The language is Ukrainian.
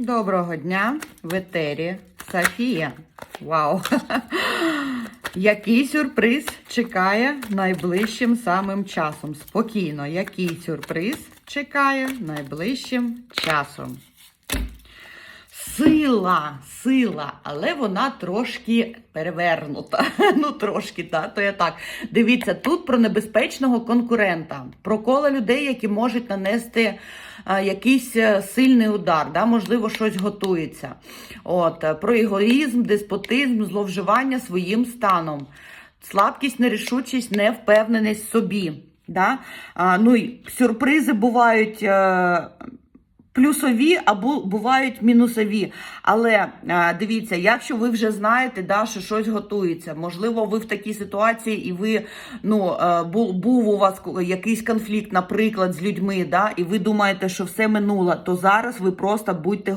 Доброго дня, в етері Софія. Вау! Який сюрприз чекає найближчим самим часом? Спокійно, який сюрприз чекає найближчим часом? Сила, сила, але вона трошки перевернута. Ну, трошки, так, то я так. Дивіться, тут про небезпечного конкурента, про коло людей, які можуть нанести а, якийсь е, сильний удар, да? можливо, щось готується. От, е, про егоїзм, деспотизм, зловживання своїм станом, слабкість, нерішучість, невпевненість в собі. Да? А, ну, і сюрпризи бувають. Е, плюсові або бувають мінусові. Але дивіться, якщо ви вже знаєте, да, що щось готується, можливо, ви в такій ситуації, і ви ну е, був у вас якийсь конфлікт, наприклад, з людьми, да, і ви думаєте, що все минуло, то зараз ви просто будьте